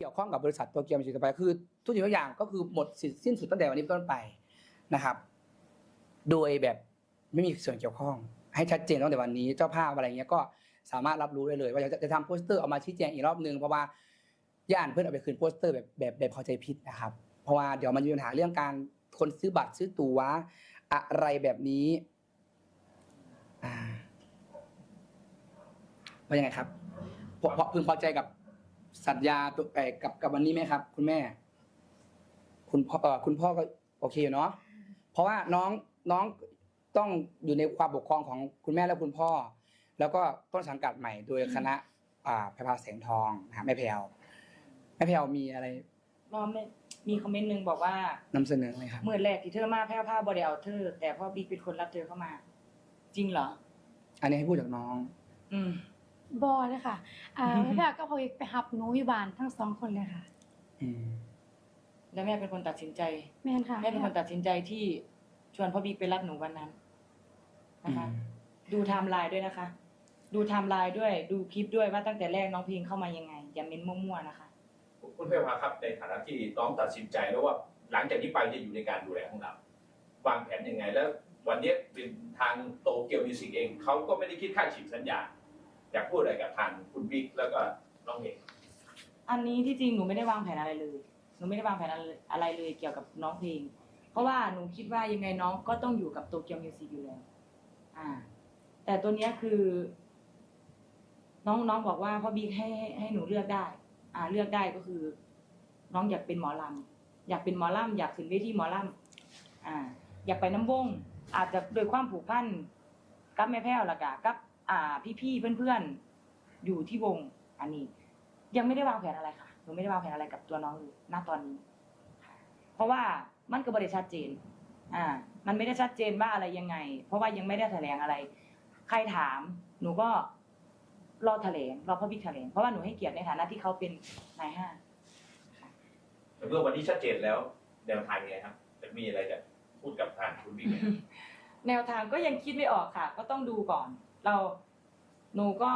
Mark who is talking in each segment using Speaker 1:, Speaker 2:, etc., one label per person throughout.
Speaker 1: เกี่ยวข้องกับบริษัทโตเกียวมิวสิกต่อไปคือทุกสิ่งทุกอย่างก็คือหมดสิ้นสุดตั้งแต่วันนี้เป็นต้นไปนะครับ โดยแบบไม่มีส่วนเกี่ยวข้อง ให้ชัดเจนตั้งแต่วันนี้เจ้าภาพอะไรเงี้ยก็สามารถรับรู้ได้เลย ว่าจะจะทำโปสเตอร์ออกมาชี้แจงอีกรอบนึงเพราะว่าย่านเพื่อนเอาไปคืนโปสเตอร์แบบแบบแบบเข้าใจผิดนะครับ เพราะว่าเดี๋ยวมันมีปัญหาเรื่องการคนซื้อบัตรซื้อตั๋วอะไรแบบนี้ว่ายังไงครับพอพอพึงพอใจกับ สัญญาตัวเอ่อกับกับวันนี้ไหมครับ คุณแม่ คุณพ่อเอ่อคุณพ่อก็โอเคอยู่เนาะเพราะว่าน้องน้องต้องอยู่ในความปกครองของคุณแม่และคุณพ่อ แล้วก็ต้นสังกัดใหม่โดยคณะ อ่าพระพาแสงทองนะครับแม่แพรวแม่แพรวมีอะไร
Speaker 2: น้องไม่มีคอมเมนต์หนึ่งบอกว่านำ
Speaker 1: เสนอไหมครับ
Speaker 2: เมื่อแรกที่เธอมาแพร่ผ้าบริเอาเธอ แต่พ่อบิ๊กเป็นคนรับเธอเข้ามา จริงเหรอ
Speaker 1: อันนี้ให้พูดจากน้อง
Speaker 2: อืม
Speaker 3: บอเลยค่ะอ่า
Speaker 1: อือฮึ
Speaker 3: แม่แพรก็พอไปหับหนูอยู่บ้านทั้งสองคนเลยค่ะ
Speaker 1: อืม
Speaker 2: แล้วแม่เป็นคนตัดสินใจ
Speaker 3: แม่นค่ะ
Speaker 2: แม่เป็นคนตัดสินใจที่ชวนพ่อบิ๊กไปรับหนูวันนั้นนะคะ ดูไทม์ไลน์ด้วยนะคะ ดูไทม์ไลน์ด้วยดูคลิปด้วยว่าตั้งแต่แรกน้องเพลงเข้ามายังไง อย่าเม้นมั่วๆนะคะ
Speaker 4: คุณเพรวาครับในฐานะที่น้องตัดสินใจแล้วว่า หลังจากนี้ไปจะอยู่ในการดูแลของเราวางแผนยังไง แล้ว วันนี้เป็นทางโตเกียวมิวสิกเองเขาก็ไม่ได้คิดค่าฉีกสัญญา อยากพูดอะไรกับทางคุณบิ๊กแล้วก็น้องเอก
Speaker 2: อันนี้ที่จริงหนูไม่ได้วางแผนอะไรเลย หนูไม่ได้วางแผนอะไรเลยเกี่ยวกับน้องเพลง เพราะว่าหนูคิดว่ายังไงน้องก็ต้องอยู่กับโตเกียวมิวสิกอยู่แล้ว อ่า แต่ตัวเนี้ยคือ น้องน้องบอกว่าพ่อบิ๊กให้ให้ให้หนูเลือกได้ อ่า เลือกได้ก็คือ น้องอยากเป็นหมอลำอยากเป็นหมอลำอยากขึ้นเวทีหมอลำอ่า อยากไปน้ำวง อาจจะโดยความผูกพันกับแม่แพ้วละกะกับ อ่าพี่ๆเพื่อนๆ อยู่ที่วงอันนี้ ยังไม่ได้วางแผนอะไรค่ะหนูไม่ได้วางแผนอะไรกับตัวน้องเลยณตอนนี้ค่ะเพราะว่ามันก็บริชัดเจน อ่า มันไม่ได้ชัดเจนว่าอะไรยังไง เพราะว่ายังไม่ได้แถลงอะไร ใครถามหนูก็รอแถลงรอพ่อบิ๊กแถลงเพราะว่าหนูให้เกียรติในฐานะที่เขาเป็นนายห้าง
Speaker 4: แต่เมื่อวันนี้ชัดเจนแล้วแนวทางยังไงครับจะมีอะไรจะพูดกับทางคุณบิ๊กไหม
Speaker 2: แนวทางก็ยังคิดไม่ออกค่ะ ก็ต้องดูก่อน เราหนูก็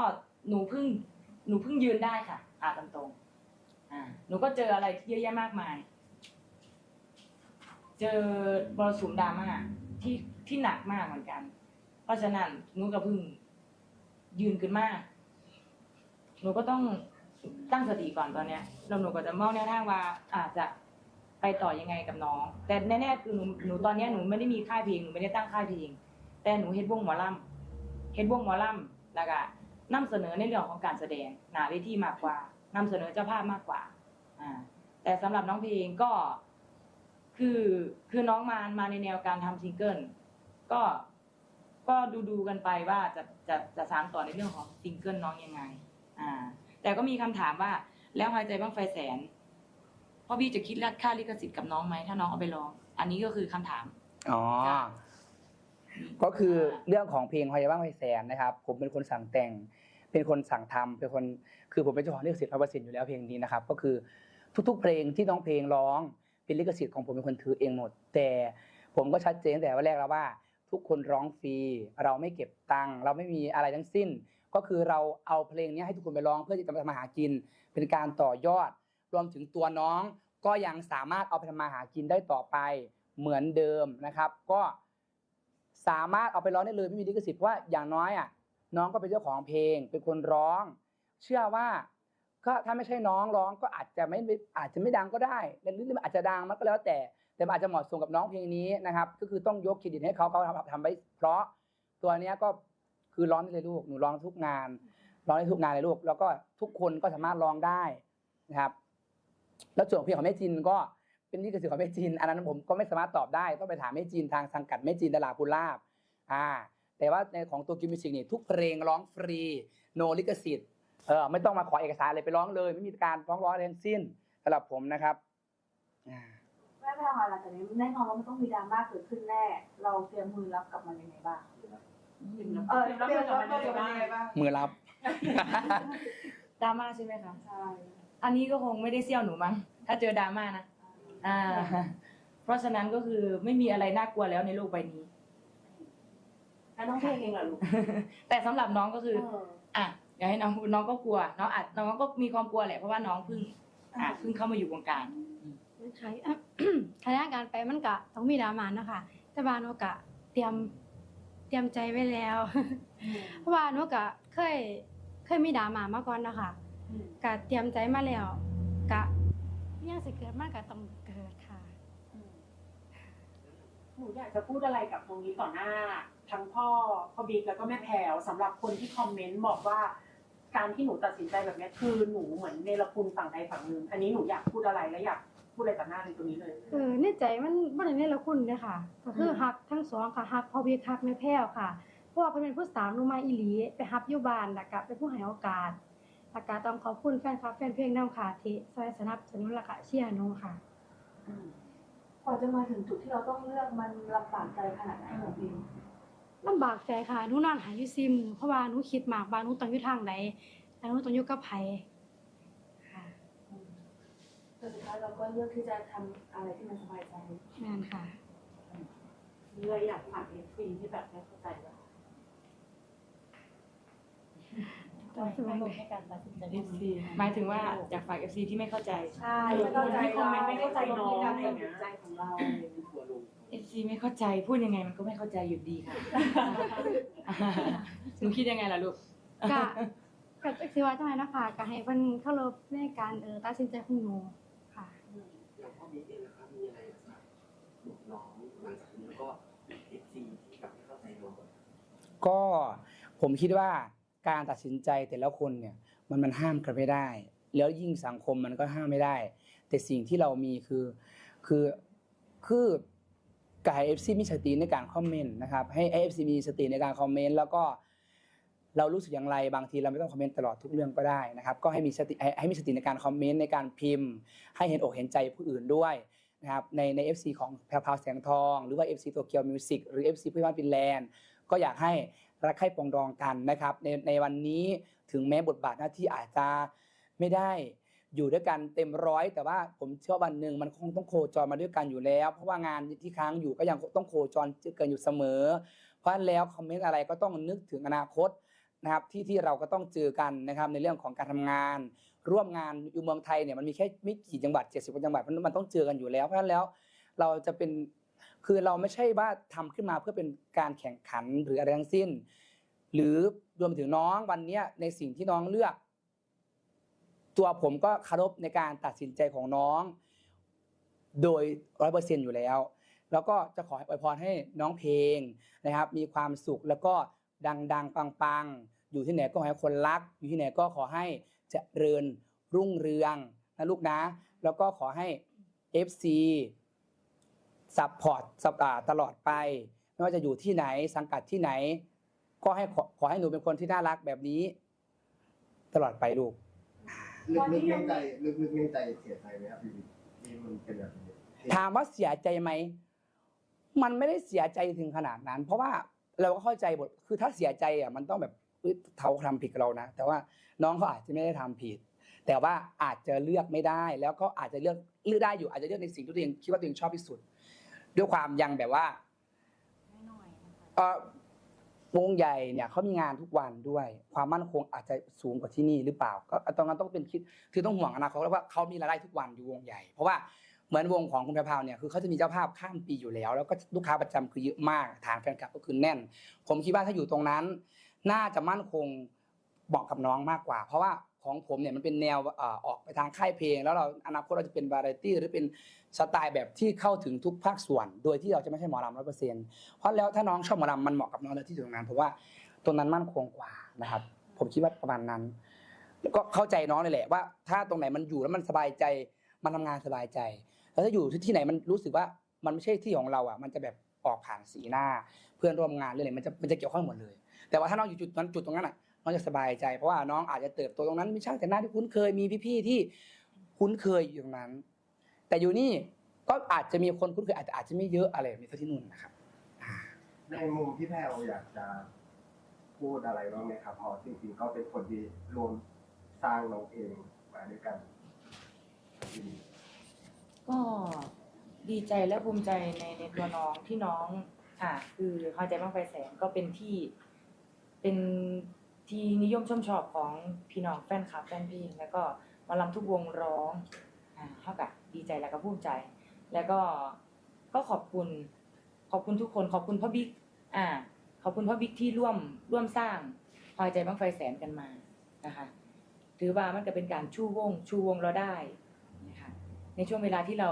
Speaker 2: หนูเพิ่งหนูเพิ่งยืนได้ค่ะอาตามตรงอ่าหนูก็เจออะไรที่เยอะแยะมากมาย เจอบรสุมดราม่าที่ที่หนักมากเหมือนกัน เพราะฉะนั้นหนูก็เพิ่งยืนขึ้นมากหนูก็ต้องตั้งสติก่อนตอนเนี้ยแล้วหนูก็จะมองแนวทางว่าอาจจะไปต่อยังไงกับน้อง แต่แน่ๆคือหนูหนูตอนเนี้ยหนูไม่ได้มีค่ายเพลงหนูไม่ได้ตั้งค่ายเพลงแต่หนูเฮ็ดวงหมอลำ เฮ็ดวงหมอลำแล้วก็นำเสนอในเรื่องของการแสดงหน้าเวทีมากกว่านำเสนอเจ้าภาพมากกว่าอ่า แต่สำหรับน้องเพลงก็คือคือน้องมามาในแนวการทำซิงเกิลก็ก็ดูดูๆกันไปว่าจะจะจะสานต่อในเรื่องของซิงเกิลน้องยังไง อ่า แต่ก็มีคำถามว่าแล้วหายใจบ้างไฟแสนพ่อพี่จะคิดค่าลิขสิทธิ์กับน้องไหมถ้าน้องเอาไปร้อง อันนี้ก็คือคำถาม
Speaker 1: อ๋อ
Speaker 2: จ้ะ
Speaker 1: ก็คือเรื่องของเพลงพยาบ้างไฟแสนนะครับ ผมเป็นคนสั่งแต่ง เป็นคนสั่งทำเป็นคนคือผมเป็นเจ้าของลิขสิทธิ์ร้อยเปอร์เซ็นต์อยู่แล้วเพลงนี้นะครับ ก็คือทุก ๆ เพลงที่น้องเพลงร้องเป็นลิขสิทธิ์ของผมเป็นคนถือเองหมด แต่ผมก็ชัดเจนตั้งแต่วันแรกแล้วว่า ทุกคนร้องฟรีเราไม่เก็บตังค์เราไม่มีอะไรทั้งสิ้น ก็คือเราเอาเพลงนี้ให้ทุกคนไปร้องเพื่อที่จะมาทำมาหากิน เป็นการต่อยอด รวมถึงตัวน้องก็ยังสามารถเอาไปทำมาหากินได้ต่อไปเหมือนเดิมนะครับ ก็ สามารถเอาไปร้องได้เลยไม่มีลิขสิทธิ์เพราะว่าอย่างน้อยอะน้องก็เป็นเจ้าของเพลง เป็นคนร้อง เชื่อว่าก็ถ้าไม่ใช่น้องร้องก็อาจจะไม่อาจจะไม่ดังก็ได้หรืออาจจะดังมันก็แล้วแต่ แต่อาจจะเหมาะสมกับน้องเพลงนี้นะครับ ก็คือต้องยกเครดิตให้เขาเขาทำทำไว้เพราะตัวเนี้ยก็คือร้องได้เลยลูกหนูร้องทุกงานร้องได้ทุกงานเลยลูก แล้วก็ทุกคนก็สามารถร้องได้นะครับ แล้วส่วนเพลงของแม่จินก็ เป็นลิขสิทธิ์ของแม่จิน อันนั้นผมก็ไม่สามารถตอบได้ต้องไปถามแม่จินทางสังกัดแม่จินดาราภูลาบอ่า แต่ว่าในของตัวกิมมิวสิกนี่ทุกเพลงร้องฟรีโนลิขสิทธิ์เออไม่ต้องมาขอเอกสารอะไรไปร้องเลย ไม่มีการฟ้องร้องอะไรทั้งสิ้นสำหรับผมนะครับอ่า
Speaker 5: แม่แพรวหลังจากนี้แน่นอนว่ามันต้องมีดราม่าเกิดขึ้นแน่ เราเตรียมมือรับกับมันยังไงบ้างเออเตรียมรับกับมันยังไงบ้าง
Speaker 1: มือรับ
Speaker 2: ดราม่าใช่ไหมคะ
Speaker 5: ใช่
Speaker 2: อันนี้ก็คงไม่ได้เซี่ยวหนูมั้งถ้าเจอดราม่านะ อ่า เพราะฉะนั้นก็คือไม่มีอะไรน่ากลัวแล้วในโลกใบนี้
Speaker 5: แล้วน้องเพลงเองเหรอลูก
Speaker 2: แต่สำหรับน้องก็คือ
Speaker 5: เออ
Speaker 2: อะอย่าให้น้องพูดน้องก็กลัว น้องอาจน้องก็มีความกลัวแหละเพราะว่าน้องเพิ่งอ่าเพิ่งเข้ามาอยู่วงการ
Speaker 3: มันขายขายการไปมันก็ต้องมีดราม่าเนาะค่ะแต่ว่าหนูก็เตรียมเตรียมใจไว้แล้ว เพราะว่าหนูก็เคยเคยมีดราม่ามาก่อนเนาะค่ะก็เตรียมใจมาแล้วก็ยังสิเกิดมันก็ต้องเกิดค่ะ
Speaker 6: หนูอยากจะพูดอะไรกับตรงนี้ต่อหน้า ทั้งพ่อพ่อบิ๊กแล้วก็แม่แพรวสำหรับคนที่คอมเมนต์บอกว่า การที่หนูตัดสินใจแบบนี้คือหนูเหมือนเนรคุณฝั่งใดฝั่งหนึ่งอันนี้หนูอยากพูดอะไรและอยากพูดอะไรต่อหน้าในตรงนี้เลย
Speaker 3: เออในใจมันบ่ได้ในละคุณเด้อค่ะ ก็คือฮักทั้งสองค่ะฮักพ่อพี่ฮักแม่แพ้วค่ะ เพราะว่าเพิ่นเป็นผู้สาวหนูมาอีหลีไปฮับอยู่บ้านแล้วก็เป็นผู้ให้โอกาสแล้วก็ต้องขอบคุณแฟนคลับแฟนเพลงนำค่ะที่ช่วยสนับสนุนแล้วก็เชียร์หนูค่ะ
Speaker 5: กว่าจะมาถึงจุดที่เราต้องเลือกมันลำบากใจขนาดไหนของพิม
Speaker 3: ลำบากใจค่ะหนูนอนหายอยู่ซิมอเพราะว่าหนูคิดมากว่าหนูต้องอยู่ทางไหนแล้วหนูต้องอยู่กับไผค่ะ
Speaker 5: แต่สุดท้ายเราก็เลือกที่จะทำอะไรที่มันสบายใจ
Speaker 3: แม่นค่ะ
Speaker 6: มีอะไรอยากฝากเอฟซีที่แบบไม่เข้าใจว่า
Speaker 3: ต้องสบายใจ
Speaker 2: FC หมายถึงว่าอยากฝาก FC ที่ไม่เข้าใจ
Speaker 5: ใช่ไม่เข้าใจ
Speaker 6: คอมเมนต์ไม่เข้าใจน้อง
Speaker 5: กา
Speaker 6: อะไร
Speaker 5: ร
Speaker 6: อย่างเงี้
Speaker 5: ตัด
Speaker 6: ย
Speaker 5: ใจของเรา
Speaker 2: FC ไม่เข้าใจพูดยังไงมันก็ไม่เข้าใจอยู่ดีค่ะหนูคิดยังไงล่ะลูก
Speaker 3: ก็ก็จักสิว่าจังได๋นะคะก็ให้เพิ่นเคารพในการเออตัดสินใจของหนูค่ะ
Speaker 7: อย่างพ่อบิ๊กเองนะครับมีอะไรอยากจะบอกน้องหลังจากนี้แล้วก็เอฟซีที่แบบไม่เข้าใจน้อง
Speaker 1: ก็ผมคิดว่า การตัดสินใจแต่ละคนเนี่ยมันมันห้ามกันไม่ได้ แล้วยิ่งสังคมมันก็ห้ามไม่ได้ แต่สิ่งที่เรามีคือคือคือกายเอฟซีมีสติในการคอมเมนต์นะครับให้เอฟซีมีสติในการคอมเมนต์แล้วก็เรารู้สึกอย่างไรบางทีเราไม่ต้องคอมเมนต์ตลอดทุกเรื่องก็ได้นะครับก็ให้มีสติให้มีสติในการคอมเมนต์ในการพิมพ์ ให้เห็นอกเห็นใจผู้อื่นด้วยนะครับในใน FC ของแพรวพาวแสงทอง หรือว่า FC โตเกียวมิวสิกหรือ FC เพื่อนบ้านฟินแลนด์ก็อยากให้ รักใคร่ปองดองกันนะครับในในวันนี้ถึงแม้บทบาทหน้าที่อาจจะไม่ได้อยู่ด้วยกันเต็มร้อยแต่ว่าผมเชื่อวันหนึ่งมันคงต้องโคจรมาด้วยกันอยู่แล้ว เพราะว่างานที่ค้างอยู่ก็ยังต้องโคจรเจอกันอยู่เสมอ เพราะฉะนั้นแล้วคอมเมนต์อะไรก็ต้องนึกถึงอนาคตนะครับที่ที่เราก็ต้องเจอกันนะครับในเรื่องของการทำงาน ร่วมงานอยู่เมืองไทยเนี่ยมันมีแค่ไม่กี่จังหวัด 70กว่าจังหวัดเพราะนั้นมันต้องเจอกันอยู่แล้วเพราะฉะนั้นแล้วเราจะเป็น คือเราไม่ใช่ว่าทำขึ้นมาเพื่อเป็นการแข่งขันหรืออะไรทั้งสิ้น หรือรวมถึงน้องวันเนี้ยในสิ่งที่น้องเลือก ตัวผมก็เคารพในการตัดสินใจของน้อง โดยร้อยเปอร์เซ็นอยู่แล้ว แล้วก็จะขออวยพรให้น้องเพลงนะครับ มีความสุขแล้วก็ดัง ๆ ปัง ๆ อยู่ที่ไหนก็ขอให้คนรัก อยู่ที่ไหนก็ขอให้เจริญรุ่งเรืองนะลูกนะ แล้วก็ขอให้ FC ซัพพอร์ตสัปดาห์ตลอดไป ไม่ว่าจะอยู่ที่ไหนสังกัดที่ไหน ก็ให้ขอขอให้หนูเป็นคนที่น่ารักแบบนี้ ตลอดไปลูก
Speaker 8: ลึกๆในใจลึกๆในใจเสียใจไหมครับพี่บิ๊กที่มันเป็นแบบนี้
Speaker 1: ถามว่าเสียใจไหมมันไม่ได้เสียใจถึงขนาดนั้น เพราะว่าเราก็เข้าใจบทคือถ้าเสียใจอะมันต้องแบบเอ้ยเขาทำผิดกับเรานะ แต่ว่าน้องเขาอาจจะไม่ได้ทำผิด แต่ว่าอาจจะเลือกไม่ได้ แล้วก็อาจจะเลือกเลือกได้อยู่อาจจะเลือกในสิ่งที่ตัวเองคิดว่าตัวเองชอบที่สุด ด้วยความยังแบบว่าเออวงใหญ่เนี่ยเขามีงานทุกวันด้วย ความมั่นคงอาจจะสูงกว่าที่นี่หรือเปล่า ก็ตรงนั้นต้องเป็นคิดคือต้องห่วงอนาคตแล้วว่าเขามีรายได้ทุกวันอยู่วงใหญ่ เพราะว่าเหมือนวงของคุณแพรพาวเนี่ยคือเขาจะมีเจ้าภาพข้ามปีอยู่แล้ว แล้วก็ลูกค้าประจำคือเยอะมากฐานแฟนคลับก็คือแน่น ผมคิดว่าถ้าอยู่ตรงนั้น น่าจะมั่นคงเหมาะกับน้องมากกว่า เพราะว่า ของผมเนี่ยมันเป็นแนวออกไปทางค่ายเพลง แล้วเราอนาคตเราจะเป็นวาไรตี้หรือเป็นสไตล์แบบที่เข้าถึงทุกภาคส่วน โดยที่เราจะไม่ใช่หมอลำร้อยเปอร์เซ็นต์เพราะแล้วถ้าน้องชอบหมอลำมันเหมาะกับน้องเลยที่ตรงนั้นเพราะว่าตรงนั้นมั่นคงกว่านะครับ ผมคิดว่าประมาณนั้นก็เข้าใจน้องเลยแหละว่า ถ้าตรงไหนมันอยู่แล้วมันสบายใจมันทำงานสบายใจ แล้วถ้าอยู่ที่ไหนมันรู้สึกว่ามันไม่ใช่ที่ของเราอะ มันจะแบบออกผ่านสีหน้า เพื่อนร่วมงานเรื่องอะไรมันจะมันจะเกี่ยวข้องหมดเลย แต่ว่าถ้าน้องอยู่จุดนั้นจุดตรงนั้นอะ น้องจะสบายใจเพราะว่าน้องอาจจะเติบโตตรงนั้นมีช่างแต่งหน้าที่คุ้นเคยมีพี่ๆที่คุ้นเคยอยู่ตรงนั้น แต่อยู่นี่ก็อาจจะมีคนคุ้นเคยอาจจะอาจจะไม่เยอะอะไรแบบนี้เท่าที่นู่นนะครับ
Speaker 8: ในมุมพี่แพรวอยากจะพูดอะไรบ้างไหมครับเพราะจริงๆก็เป็นคนที่รวมสร้างน้องเองมาด้วยกัน
Speaker 2: ก็ดีใจและภูมิใจในในตัวน้องที่น้อง อ่าคือเข้าใจบ้างไฟแสนก็เป็นที่เป็น ที่นิยมชมชอบของพี่น้องแฟนคลับแฟนเพลงแล้วก็หมาลำทุกวงร้องอ่าเท่ากับดีใจแล้วก็ภูมิใจ แล้วก็ก็ขอบคุณขอบคุณทุกคนขอบคุณพ่อบิ๊กอ่า ขอบคุณพ่อบิ๊กที่ร่วมร่วมสร้างพอยใจบ้างไฟแสนกันมานะคะถือว่ามันก็เป็นการชูวง ชูวงเราได้นะคะในช่วงเวลาที่เรา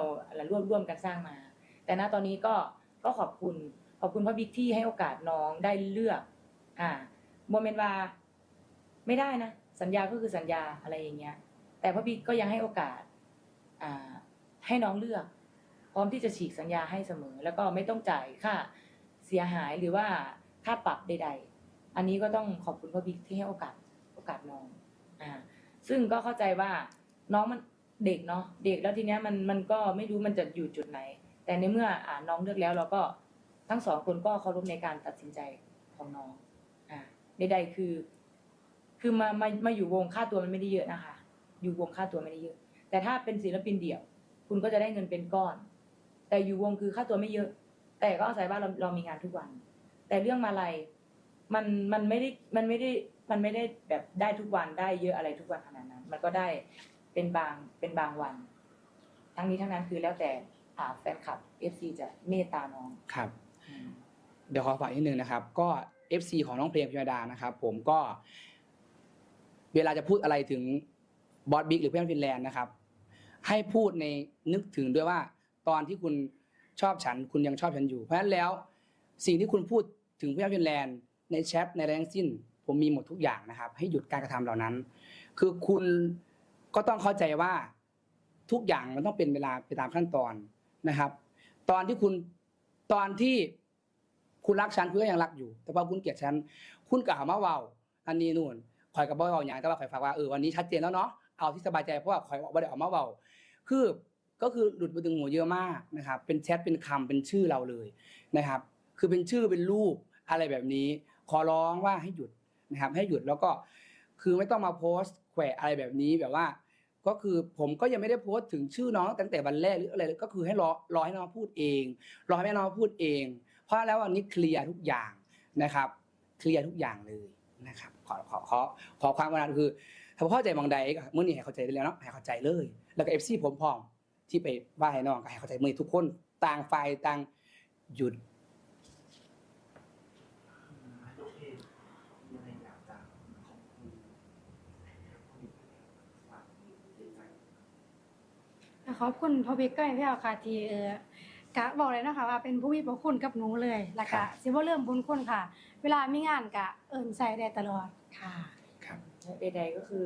Speaker 2: ร่วมร่วมกันสร้างมา แต่ณตอนนี้ก็ก็ขอบคุณขอบคุณพ่อบิ๊กที่ให้โอกาสน้องได้เลือกอ่าโมเมนต์ว่า ไม่ได้นะ สัญญาก็คือสัญญาอะไรอย่างเงี้ย แต่พ่อบิ๊กก็ยังให้โอกาสให้น้องเลือก พร้อมที่จะฉีกสัญญาให้เสมอ แล้วก็ไม่ต้องจ่ายค่าเสียหายหรือว่าค่าปรับใด ๆ อันนี้ก็ต้องขอบคุณพ่อบิ๊กที่ให้โอกาสโอกาสน้องอ่าซึ่งก็เข้าใจว่าน้องมันเด็กเนาะเด็กแล้วทีเนี้ยมันมันก็ไม่รู้มันจะอยู่จุดไหน แต่ในเมื่ออ่าน้องเลือกแล้วเราก็ทั้งสองคนก็เคารพในการตัดสินใจของน้องอ่าใดๆคือ คือมามามาอยู่วงค่าตัวมันไม่ได้เยอะนะคะ อยู่วงค่าตัวไม่ได้เยอะ แต่ถ้าเป็นศิลปินเดี่ยว คุณก็จะได้เงินเป็นก้อน แต่อยู่วงคือค่าตัวไม่เยอะ แต่ก็อาศัยว่าเราเรามีงานทุกวัน แต่เรื่องมาลัยมันมันไม่ได้มันไม่ได้มันไม่ได้แบบได้ทุกวันได้เยอะอะไรทุกวันขนาดนั้น มันก็ได้เป็นบางเป็นบางวัน ทั้งนี้ทั้งนั้นคือแล้วแต่อ่าแฟนคลับ FC จะเมตตาน้อง
Speaker 1: ครับ
Speaker 2: อืม
Speaker 1: เดี๋ยวขอฝากนิดนึงนะครับ ก็ FC ของน้องเพลงพิมดานะครับ ผมก็ เวลาจะพูดอะไรถึงบอสบิ๊กหรือเพื่อนฟินแลนด์นะครับ ให้พูดในนึกถึงด้วยว่า ตอนที่คุณชอบฉัน คุณยังชอบฉันอยู่ เพราะฉะนั้นแล้วสิ่งที่คุณพูดถึงเพื่อนฟินแลนด์ในแชทในแรงสิ้น ผมมีหมดทุกอย่างนะครับ ให้หยุดการกระทำเหล่านั้น คือคุณก็ต้องเข้าใจว่าทุกอย่างมันต้องเป็นเวลาไปตามขั้นตอนนะครับ ตอนที่คุณตอนที่คุณรักฉันคุณก็ยังรักอยู่ แต่พอคุณเกลียดฉัน คุณกล่าวมาเว่าอันนี้นู่น คอยกับบ่เว้าอย่างแต่ว่าคอยฝากว่าเออวันนี้ชัดเจนแล้วเนาะเอาที่สบายใจเพราะว่าคอยบ่ได้ออกมาเว้าคือก็คือหลุดไปถึงหูเยอะมากนะครับ เป็นแชทเป็นคำเป็นชื่อเราเลยนะครับ คือเป็นชื่อเป็นรูปอะไรแบบนี้ ขอร้องว่าให้หยุดนะครับ ให้หยุดแล้วก็คือไม่ต้องมาโพสต์แขวะอะไรแบบนี้แบบว่า ก็คือผมก็ยังไม่ได้โพสต์ถึงชื่อน้องตั้งแต่วันแรกหรืออะไรเลยก็คือให้รอรอให้น้องพูดเอง รอให้แม่น้องพูดเอง เพราะแล้ววันนี้เคลียร์ทุกอย่างนะครับ เคลียร์ทุกอย่างเลยนะครับ ขอขอขอขอความกรุณาคือถ้าเข้าใจบางใดก็มื่อนี้ให้เข้าใจได้แล้วเนาะให้เข้าใจเลย แล้วก็เอฟซีผมพร้อมที่ไปว่าให้น้องก็ให้เข้าใจมือทุกคนต่างฝ่ายต่างหยุด
Speaker 7: ขอบคุณ
Speaker 3: พ่อบิ๊กก็ให้พี่เอาค่ะที่เออ กะบอกเลยนะคะว่าเป็นผู้มีพระคุณกับหนูเลยแล้ว
Speaker 1: ครั
Speaker 3: ก็
Speaker 1: บ
Speaker 3: สิบ่เริ่มบุญคุณค่ะ เวลามีงานกะเอิ้นใส่ได้ตลอดค่ะ
Speaker 1: ครับ
Speaker 2: ใดๆก็คือ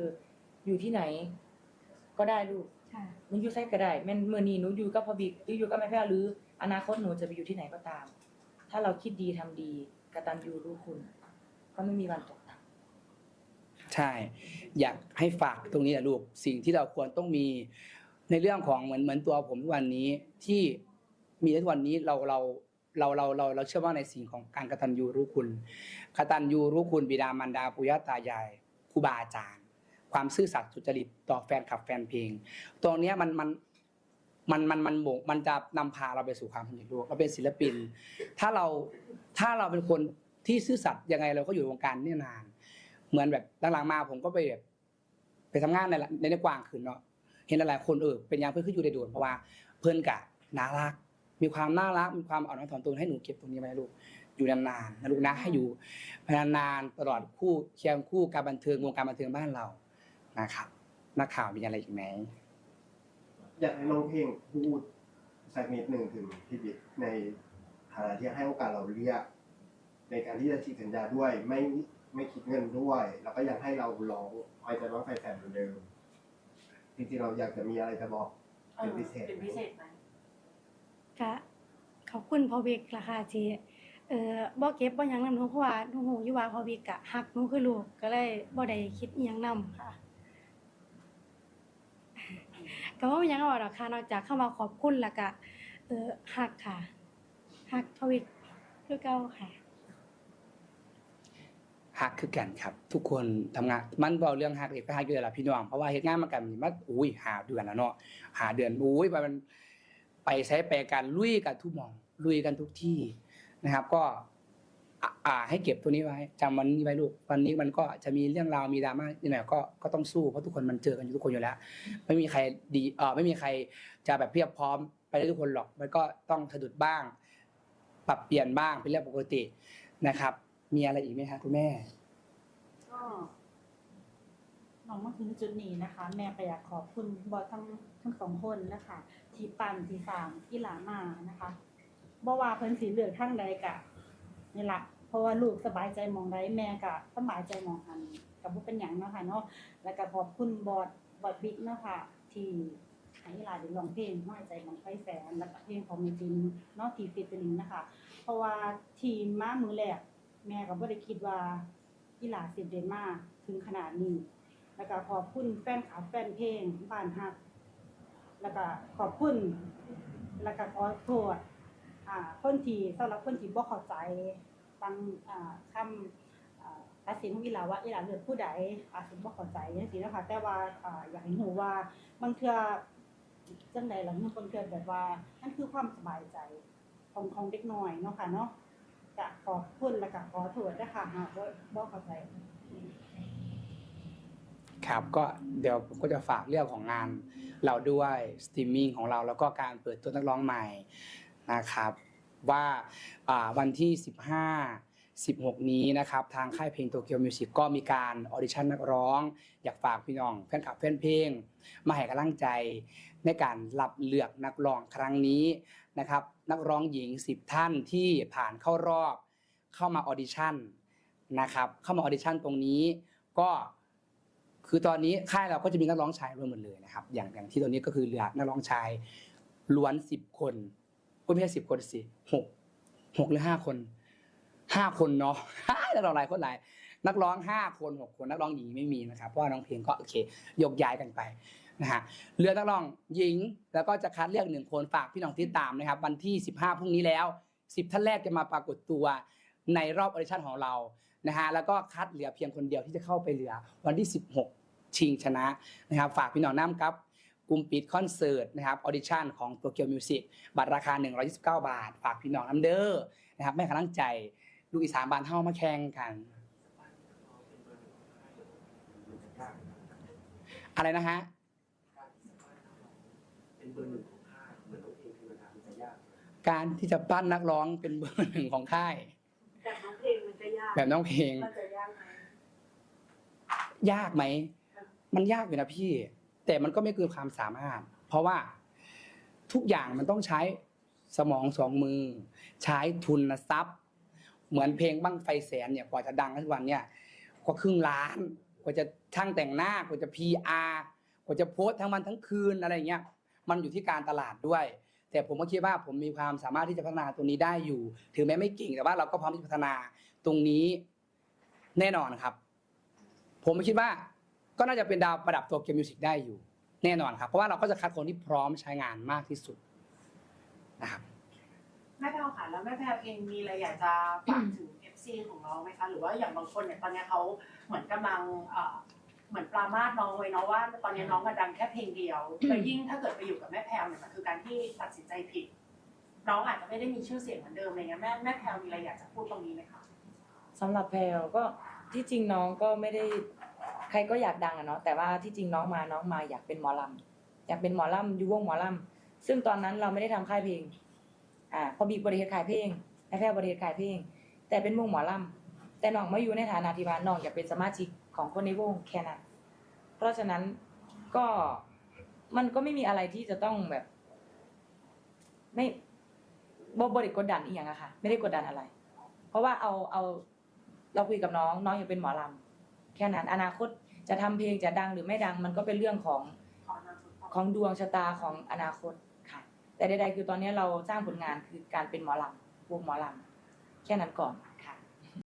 Speaker 2: อยู่ที่ไหน ก็ได้ลูก
Speaker 3: ค่ะ
Speaker 2: หนูอยู่ไสก็ได้แม่นมื้อนี้หนูอยู่กับพ่อบิ๊กหรืออยู่กับแม่แพ้วหรือ อนาคตหนูจะไปอยู่ที่ไหนก็ตาม ถ้าเราคิดดีทำดีกตัญญูรู้คุณ ก็ไม่มีวันตกต่ำ
Speaker 1: ใช่ อยากให้ฝากตรงนี้แหละลูกสิ่งที่เราควรต้องมีในเรื่องของเหมือนเหมือนตัวผมทุกวันนี้ที่ มีทุกวันนี้เราเราเราเราเราเราเชื่อว่าในสิ่งของการกตัญญูรู้คุณกตัญญูรู้คุณบิดามารดาปุยตายายครูบาอาจารย์ ความซื่อสัตย์สุจริตต่อแฟนคลับแฟนเพลงตรงนี้มันมันมันมันมันบ่งมันจะนำพาเราไปสู่ความสำเร็จลูกเราเป็นศิลปิน ถ้าเราถ้าเราเป็นคนที่ซื่อสัตย์ยังไงเราก็อยู่วงการนี่นาน เหมือนแบบหลังๆมาผมก็ไปแบบไปทำงานในในกว้างขึ้นเนาะเห็นหลายๆคนเออเป็นอยังเพื่อนขึ้นอยู่ในโดนเพราะว่าเพื่อนกะน่ารัก มีความน่ารักมีความอ่อนน้อมถ่อมตนให้หนูเก็บตรงนี้ไว้ลูกอยู่นานๆนะลูกนะให้อยู่นานๆตลอดคู่เคียงคู่การบันเทิงวงการบันเทิงบ้านเรานะครับนักข่าวมีอะไรอีกไหม
Speaker 8: อยากให้น้องเพลงพูดสักนิดหนึ่งถึงพี่บิ๊กในฐานะที่ให้โอกาสเราเรียก ในการที่จะฉีกสัญญาด้วยไม่ไม่คิดเงินด้วย แล้วก็ยังให้เราร้องคอยจะร้องไฟแฟนเหมือนเดิมจริงๆเราอยากจะมีอะไรจะบอกเป็นพิเศษ
Speaker 6: เป็นพิเศษไหม
Speaker 3: ก็ขอบคุณพ่อบิกล่ะค่ะที่เอ่อบ่เก็บบ่หยังนำหนูเพราะว่าหนูฮู้อยู่ว่าพ่อบิกอะฮักหนูคือลูกก็เลยบ่ได้คิดอีหยังนำค่ะก็บ่มีหยังเอาหรอกค่ะนอกจากคำว่าขอบคุณแล้วก็เอ่อฮักค่ะฮักพ่อบิกคือเก่าค่ะ
Speaker 1: ฮักคือกันครับ ทุกคนทำงานมันเบาเรื่องฮักเอกก็ฮักอยู่แล้วล่ะพี่น้องเพราะว่าเฮ็ดงานมากันนี่มาอุ้ยหาเดือนแล้วเนาะหาเดือนอุ้ยมัน ไปใช้ไปกันลุยกันทุกมอง ลุยกันทุกที่นะครับ ก็อ่าให้เก็บตัวนี้ไว้จำวันนี้ไว้ลูกวันนี้มันก็จะมีเรื่องราวมีดราม่าที่ไหนก็ก็ต้องสู้เพราะทุกคนมันเจอกันอยู่ทุกคนอยู่แล้ว ไม่มีใครดีเออไม่มีใครจะแบบเพียบพร้อมไปได้ทุกคนหรอก มันก็ต้องสะดุดบ้าง ปรับเปลี่ยนบ้างเป็นเรื่องปกตินะครับ มีอะไรอีกไหมคะคุณแม่
Speaker 9: น้องมาถึงจุดนี้นะคะ แม่ก็อยากขอบคุณบอทั้งทั้งสองคนนะคะ ที่ปั่นที่สามที่หลามานะคะบ่ว่าเพิ่นสีเหลืองทั้งใดกะนี่ละเพราะว่าลูกสบายใจมองใดแม่กะสบายใจมองอันกับบ่เป็นหยังเนาะค่ะเนาะแล้วก็ขอบคุณบอสบอสบิ๊กเนาะค่ะ ที่ให้หลานได้ร้องเพลงน้อยใจมองไฟแสนแล้วก็เพลงของเมจินเนาะทีฟิตลิงนะคะ เพราะว่าทีมมามือแรกแม่ก็บ่ได้คิดว่าอีหลาสิเดนมาถึงขนาดนี้ แล้วก็ขอบคุณแฟนคลับแฟนเพลงบ้านฮัก แล้วก็ขอบคุณ แล้วก็ขอโทษอ่าคนที่สำหรับคนที่บ่เข้าใจฟังอ่าคำอ่าตัดสินของอีหลาว่าอีหลาเลือกผู้ใดอาจสิบ่เข้าใจจังซี่นะคะแต่ว่าอ่าอยากให้รู้ว่าบางเทื่อจังใดล่ะบางเทื่อแบบว่านั่นคือความสบายใจของของเด็กน้อยเนาะค่ะเนาะก็ขอบคุณแล้วก็ขอโทษด้วยค่ะหากว่าบ่เข้าใจ
Speaker 1: ครับก็เดี๋ยวผมก็จะฝากเรื่องของงานเราด้วยสตรีมมิ่งของเราแล้วก็การเปิดตัวนักร้องใหม่นะครับ ว่าวันที่ 15 16 นี้นะครับทางค่ายเพลงโตเกียวมิวสิกก็มีการออดิชั่นนักร้อง อยากฝากพี่น้องแฟนคลับแฟนเพลง มาให้กำลังใจในการรับเลือกนักร้องครั้งนี้นะครับ นักร้องหญิง 10 ท่านที่ผ่านเข้ารอบเข้ามาออดิชั่นนะครับเข้ามาออดิชั่นตรงนี้ก็ คือตอนนี้ค่ายเราก็จะมีนักร้องชายรวมหมดเลยนะครับ อย่างอย่างที่ตอนนี้ก็คือเหลือนักร้องชายล้วนสิบคนก็ไม่ใช่สิบคนสิหกหกหรือห้าคนห้าคนเนาะนักร้องหลายคนหลาย นักร้องห้าคนหกคนนักร้องหญิงไม่มีนะครับเพราะว่าน้องเพลงก็โอเคยกย้ายกันไปนะฮะเหลือนักร้องหญิง แล้วก็จะคัดเลือกหนึ่งคนฝากพี่น้องที่ตามนะครับ วันที่สิบห้าพรุ่งนี้แล้วสิบท่านแรกจะมาปรากฏตัวในรอบออดิชั่นของเรานะฮะแล้วก็คัดเหลือเพียงคนเดียวที่จะเข้าไปเหลือวันที่16 ชิงชนะนะครับฝากพี่น้องน้ำครับกลุ่มปิดคอนเสิร์ตนะครับออดิชั่นของตัวเกียวมิวสิกบัตรราคา 129 บาท ฝากพี่น้องน้ำเด้อนะครับแม่กำลังใจลูกอีสานบานเฮ้ามาแข่งกัน อะไรนะฮะ
Speaker 7: เป็นเบอร์หนึ่งของค่ายเหมือนน้องเพลงธรรมดามันจะยาก
Speaker 1: การที่จะปั้นนักร้องเป็นเบอร์หนึ่งของค่าย
Speaker 5: แต่น้องเพลงมันจะยาก
Speaker 1: แบบน้องเพลง
Speaker 5: มันจะยากไหม
Speaker 1: ยากไหม มันยากอยู่นะพี่ แต่มันก็ไม่เกินความสามารถ เพราะว่าทุกอย่างมันต้องใช้สมองสองมือ ใช้ทุนทรัพย์ เหมือนเพลงบั้งไฟแสนเนี่ยกว่าจะดังทุกวันเนี่ยกว่าครึ่งล้าน กว่าจะช่างแต่งหน้ากว่าจะพีอาร์กว่าจะโพสทั้งวันทั้งคืนอะไรเงี้ยมันอยู่ที่การตลาดด้วย แต่ผมก็คิดว่าผมมีความสามารถที่จะพัฒนาตัวนี้ได้อยู่ ถึงแม้ไม่เก่งแต่ว่าเราก็พร้อมที่จะพัฒนาตรงนี้แน่นอนครับ ผมคิดว่า ก็น่าจะเป็นดาวประดับตัวเกมมิวสิกได้อยู่ แน่นอนครับ เพราะว่าเราก็จะคัดคนที่พร้อมใช้งานมากที่สุดนะครับ
Speaker 6: แม่แพรวค่ะแล้วแม่แพรวเองมีอะไรอยากจะฝากถึง FC ของน้องไหมคะหรือว่าอย่างบางคนเนี่ยตอนเนี้ยเขาเหมือนกำลังเอ่อเหมือนปรามาสน้องไว้เนาะว่า ตอนนี้น้องกดังแค่เพลงเดียวแต่ยิ่งถ้าเกิดไปอยู่กับแม่แพรวเนี่ยมันคือการที่ตัดสินใจผิด น้องอาจจะไม่ได้มีชื่อเสียงเหมือนเดิมอะไรเงี้ยแม่แม่แพรวมีอะไรอยากจะพูดตรงนี้ไหมคะ
Speaker 2: สำหรับแพลวก็ที่จริงน้องก็ไม่ได้ใค รก็อยากดังอะเนาะแต่ว่าที่จริงน้องมาน้องมาอยากเป็นหมอลำอยากเป็นหมอลำอยู่วงหมอลำซึ่งตอนนั้นเราไม่ได้ทำค่ายเพลง อ่าพอบีบริเหตุขายเพลงแม่แพรวบริเหตุขายเพลง แต่เป็นวงหมอลำแต่น้องมาอยู่ในฐานะที่ว่าน้องอยากเป็นสมาชิกของคนในวงแค่นั้นเพราะฉะนั้นก็มันก็ไม่มีอะไรที่จะต้องแบบ ไม่บบริกดดันอีกอย่างอะค่ะ ไม่ได้กดดันอะไร เพราะว่าเอาเอาเราคุยกับน้อง น้องอยากเป็นหมอลำแค่นั้นอนาคต จะทำเพลงจะดังหรือไม่ดังมันก็เป็นเรื่องของ
Speaker 6: ขออนาคตต่อ
Speaker 2: ของดวงชะตาของอนาคตค่ะ แต่ใดๆคือตอนนี้เราสร้างผลงานคือการเป็นหมอลำวงหมอลำแค่นั้นก่อน